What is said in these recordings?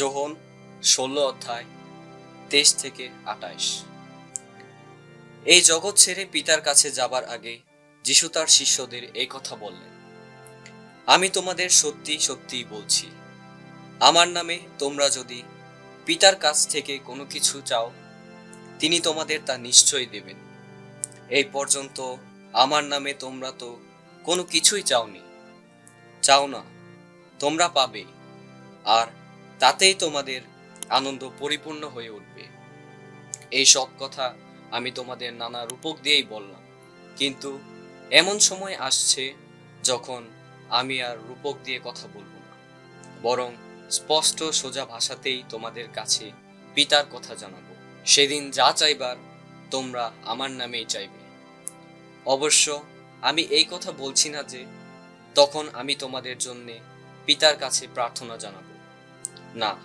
যোহন, ষোলো অধ্যায়, তেইশ থেকে আটাইশ এই জগৎ ছেড়ে পিতার কাছে যাবার আগে যিশু তার শিষ্যদের এই কথা বললেন, আমি তোমাদের সত্যি সত্যি বলছি, আমার নামে তোমরা যদি পিতার কাছ থেকে কোনো কিছু চাও, তিনি তোমাদের তা নিশ্চয়ই দেবেন। এই পর্যন্ত আমার নামে তোমরা তো কোনো কিছুই চাওনি। চাও না, তোমরা পাবে, আর তাতেই তোমাদের আনন্দ পরিপূর্ণ হয়ে উঠবে। এই সব কথা আমি তোমাদের নানা রূপক দিয়েই বললাম। কিন্তু এমন সময় আসছে যখন আমি আর রূপক দিয়ে কথা বলব না। বরং স্পষ্ট সোজা ভাষাতেই তোমাদের কাছে পিতার কথা জানাব। সেদিন যা চাইবার তোমরা আমার নামেই চাইবে। অবশ্য আমি এই কথা বলছি না যে তখন আমি তোমাদের জন্যে পিতার কাছে প্রার্থনা জানাব। না,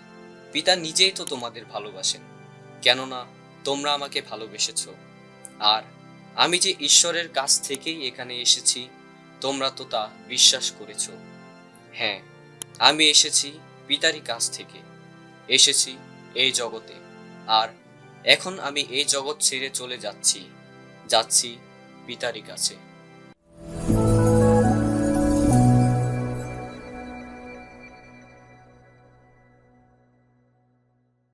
পিতা নিজেই তো তোমাদের ভালোবাসেন। কেননা, তোমরা আমাকে ভালোবেসেছ। আর আমি যে ঈশ্বরের কাছ থেকেই এখানে এসেছি, তোমরা তো তা বিশ্বাস করেছ। হ্যাঁ আমি এসেছি পিতারই কাছ থেকে। এসেছি এই জগতে। আর এখন আমি এই জগৎ ছেড়ে চলে যাচ্ছি যাচ্ছি পিতারই কাছে।